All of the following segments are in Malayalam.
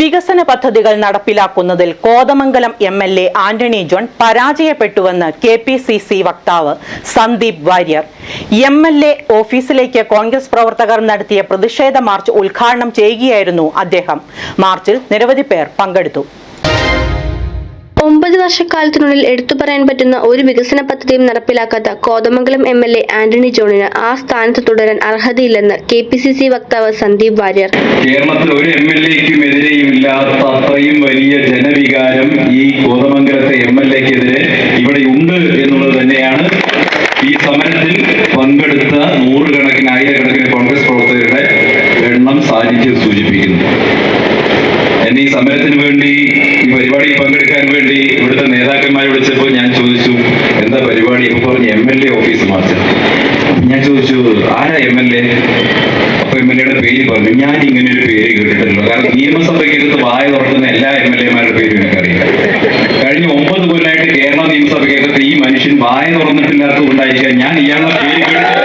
വികസന പദ്ധതികൾ നടപ്പിലാക്കുന്നതിൽ Kothamangalam M L A Antony John പരാജയപ്പെട്ടുവെന്ന് K P C C വക്താവ് Sandeep Warrier. M L A ഓഫീസിലേക്ക് കോൺഗ്രസ് പ്രവർത്തകർ നടത്തിയ പ്രതിഷേധ മാർച്ച് ഉദ്ഘാടനം ചെയ്യുകയായിരുന്നു അദ്ദേഹം. മാർച്ചിൽ നിരവധി പേർ പങ്കെടുത്തു. ഒമ്പത് വർഷക്കാലത്തിനുള്ളിൽ എടുത്തു പറയാൻ പറ്റുന്ന ഒരു വികസന പദ്ധതിയും നടപ്പിലാക്കാത്ത Kothamangalam M L A Antony ജോണിന് ആ സ്ഥാനത്ത് തുടരാൻ അർഹതയില്ലെന്ന് കെ പി സി സി വക്താവ് സന്ദീപ് വാര്യർ. കേരളത്തിൽ ഒരു എം എൽ എക്കും എതിരെയും ഇല്ലാത്ത അത്രയും വലിയ ജനവികാരം ഈ കോതമംഗലത്തെ എം എൽ എക്കെതിരെ ഇവിടെ ഉണ്ട് എന്നുള്ളത് തന്നെയാണ് ഈ സമരത്തിൽ പങ്കെടുത്ത നൂറുകണക്കിന് ആയിരക്കണക്കിന് കോൺഗ്രസ് പ്രവർത്തകരുടെ സാധിച്ച് സൂചിപ്പിക്കുന്നു. എന്നെ ഈ സമരത്തിന് വേണ്ടി ഈ പരിപാടിയിൽ പങ്കെടുക്കാൻ വേണ്ടി ഇവിടുത്തെ നേതാക്കന്മാരെ വിളിച്ചപ്പോൾ ഞാൻ ചോദിച്ചു എന്താ പരിപാടി? ഇപ്പൊ പറഞ്ഞു M L A office march. ഞാൻ ചോദിച്ചു ആരാ എം എൽ എ? അപ്പൊ എം എൽ എയുടെ പേര് പറഞ്ഞു. ഞാൻ ഇങ്ങനെ ഒരു പേര് കേട്ടിട്ടില്ല. കാരണം നിയമസഭയ്ക്കകത്ത് വായ തുറക്കുന്ന എല്ലാ എം എൽ എമാരുടെ പേരും എനിക്കറിയാം കഴിഞ്ഞ ഒമ്പത് കൊല്ലമായിട്ട് കേരള നിയമസഭയ്ക്കകത്ത് ഈ മനുഷ്യൻ വായ തുറന്നിട്ടില്ലാത്തത് കൊണ്ടായിരിക്കാം ഞാൻ ഇയാളുടെ പേര് കേട്ടിട്ടില്ല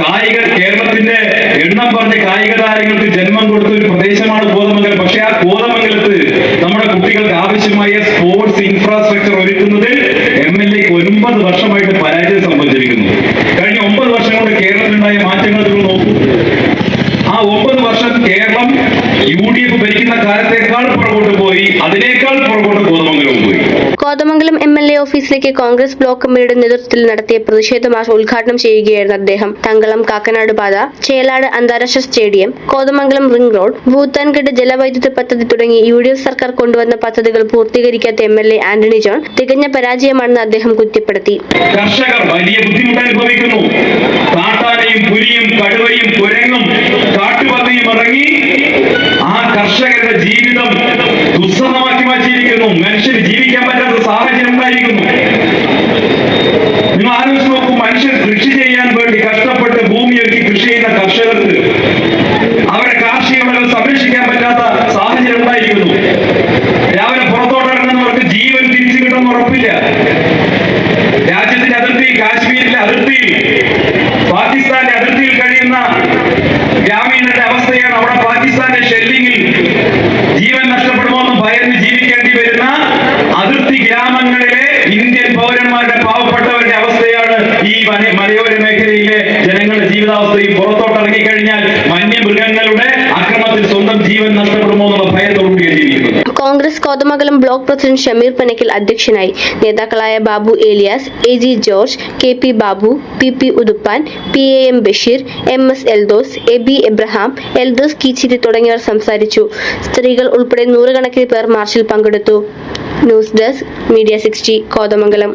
കായിക കേരളത്തിന്റെ എണ്ണം പറഞ്ഞ കായിക താരങ്ങൾക്ക് ജന്മം കൊടുത്ത ഒരു പ്രദേശമാണ് കോതമംഗലം. പക്ഷെ ആ കോതമംഗലത്ത് നമ്മുടെ കുട്ടികൾക്ക് ആവശ്യമായ സ്പോർട്സ് ഇൻഫ്രാസ്ട്രക്ചർ ഒരുക്കുന്നതിൽ എം എൽ എക്ക് ഒൻപത് വർഷമായിട്ട് പരാജയം സംഭവിച്ചിരിക്കുന്നു. കഴിഞ്ഞ ഒമ്പത് വർഷം കൊണ്ട് കേരളത്തിലുണ്ടായ മാറ്റങ്ങൾ നിങ്ങൾ നോക്കൂ. ആ ഒമ്പത് വർഷം കേരളം യു ഡി എഫ് ഭരിക്കുന്ന കാലത്തേക്കാൾ പുറകോട്ട് പോയി അതിനേക്കാൾ പുറകോട്ട് കോതമംഗലവും പോയി. കോതമംഗലം എം എൽ എ ഓഫീസിലേക്ക് കോൺഗ്രസ് ബ്ലോക്ക് കമ്മിറ്റിയുടെ നേതൃത്വത്തിൽ നടത്തിയ പ്രതിഷേധ മാർച്ച് ഉദ്ഘാടനം ചെയ്യുകയായിരുന്നു അദ്ദേഹം. തങ്കളം കാക്കനാട് പാത ചേലാട് അന്താരാഷ്ട്ര stadium Kothamangalam ring road Bhoothathankettu ജലവൈദ്യുത പദ്ധതി തുടങ്ങി യു ഡി എഫ് സർക്കാർ കൊണ്ടുവന്ന പദ്ധതികൾ പൂർത്തീകരിക്കാത്ത M L A Antony John തികഞ്ഞ പരാജയമാണെന്ന് അദ്ദേഹം കുറ്റപ്പെടുത്തി. കർഷകർ വലിയ ബുദ്ധിമുട്ട് അനുഭവിക്കുന്നു. കാട്ടാനയും പുലിയും കടുവയും കുരങ്ങും കാട്ടുപന്നിയും ഇറങ്ങി ആ കർഷകരുടെ ജീവിതം ദുസ്സഹമാക്കി മാറ്റിയിരിക്കുന്നു. മനുഷ്യന് ജീവിക്കാൻ Congress Kothamangalam block president Shameer Panakkil അധ്യക്ഷനായി. നേതാക്കളായ Babu Elias A G George K P Babu P P Uthuppan P A M Basheer M S Eldhose A B Abraham Eldhose Keechiri തുടങ്ങിയവർ സംസാരിച്ചു. സ്ത്രീകൾ ഉൾപ്പെടെ നൂറുകണക്കിന് പേർ മാർച്ചിൽ പങ്കെടുത്തു. News desk media sixty Kothamangalam.